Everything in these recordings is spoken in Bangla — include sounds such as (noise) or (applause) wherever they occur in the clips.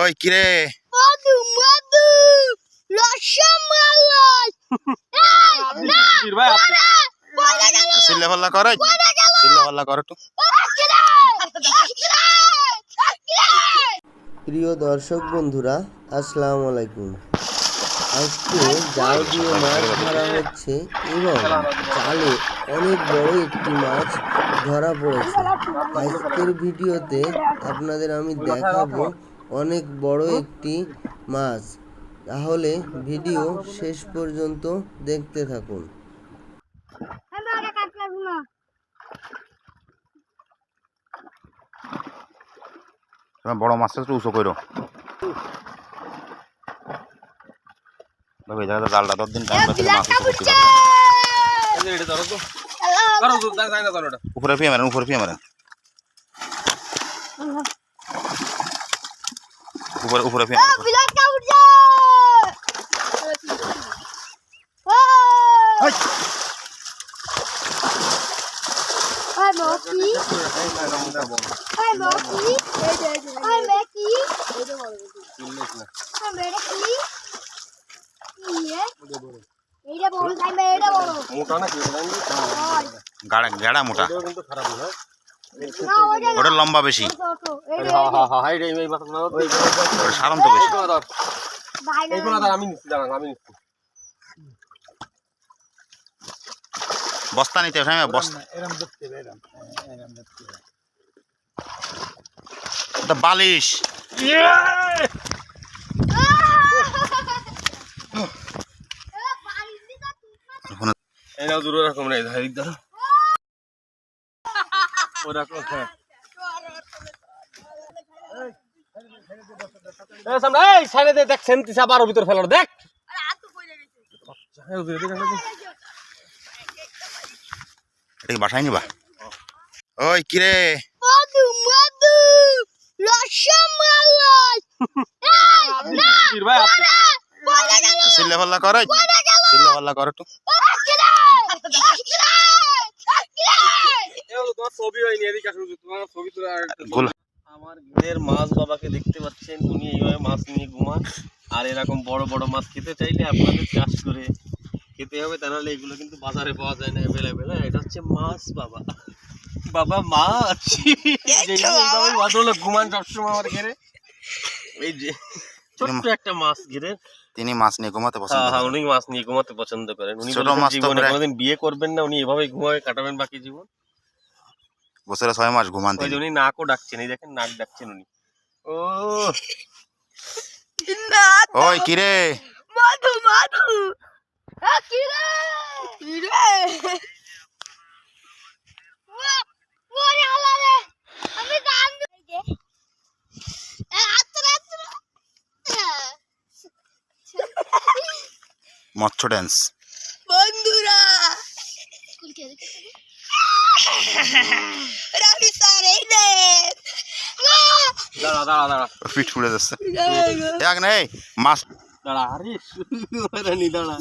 ওই কিরে? মধু মধু রসমালাই চিল্লা পাল্লা করে চিল্লা পাল্লা করে একটু। প্রিয় দর্শক বন্ধুরা আসসালামু আলাইকুম। আজকে জাল দিয়ে মাছ ধরা হচ্ছে এবং জালে অনেক বড় একটি মাছ ধরা পড়েছে। আজকের ভিডিওতে আপনাদের আমি দেখাবো অনেক বড় একটি মাছ। তাহলে ভিডিও শেষ পর্যন্ত দেখতে থাকুন। তুমি বড় মাছটা একটু উঁচু করো জালটা দশ দিন টাইম উপরে ফিয়ে মারেন উপরে ফিয়ে মারেন উপরে উপরে ফিয়ে মারেন বিলাস কাউড়ছে ওই ওই মকি ওই মকি ওই মেকি ওই মেকি ইয়ে এইটা বড় এইটা বড় মোটা না কি ওই গাড়া গাড়া মোটা। কিন্তু খারাপ না না ওইটা ওটা লম্বা বেশি। সারম তো বেশি। বস্তা নিতে হবে হ্যাঁ বস্তা। ওটা বালিশ। এই দূরে রাখো না এই ধরো। ও রাখো হ্যাঁ। এই সামনে এই সাইডে দে দেখ সেন্তি সাবার ভিতর ফেলার দেখ। এই ওদিকে, ওদিকে, ওদিকে। এটা কি বাসায় নিবা। ওই কিরে মধু মধু রসমালাই বীর চিল্লা পাল্লা করে চিল্লা পাল্লা করে একটু। ছবি হয়নি এদিকে আসো তোমার ছবি তোলা আর একটু গোল আমার ঘরের মাছ বাবাকে দেখতে পাচ্ছেন উনি এইভাবে মাছ নিয়ে ঘুমান আর এরকম বড় বড় মাছ খেতে চাইলে আপনাদের চাষ করে খেতে হবে তা নাহলে এগুলো কিন্তু বাজারে পাওয়া যায় না অ্যাভেলেবেল এটা হচ্ছে মাছ বাবা। বাবা মাছ! যে হলো ঘুমান সবসময় আমার ঘরে। এই যে ছোট্ট একটা মাছ ঘিরে। তিনি মাছ নিয়ে ঘুমাতে পছন্দ হ্যাঁ হ্যাঁ করেন। উনি মাছ নিয়ে ঘুমাতে পছন্দ করেন। উনি মাছ জীবনে কোনোদিন বিয়ে করবেন না উনি এভাবে ঘুমাবে কাটাবেন বাকি জীবন। বছরে ছয় মাস ঘুমান তিনি। উনি নাকও ডাকছেন এই দেখেন নাক ডাকছেন উনি। ও। ওই কিরে মধু মধু। কিরে ওরে রে। আমি জান এই যে। এ আতরা আতরা মৎস্য ড্যান্স বন্ধুরা। রামি স্যার এই রে দাঁড়া দাঁড়া। দাঁড়া পিঠ ফুলে যাচ্ছে এক নেই মাছ। দাঁড়া আরে রানি দাঁড়া।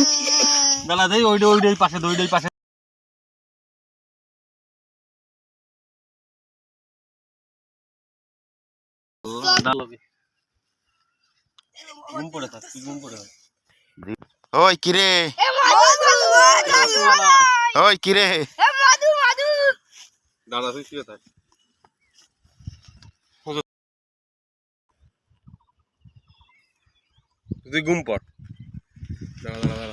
(laughs) দাঁড়া দেই ওইটা পাশে পাশে। ওই কিরে? ওই কিরে? দাঁড়া তুই শুয়ে থাক ঘুম পড়। দাঁড়া দাঁড়া দাঁড়া।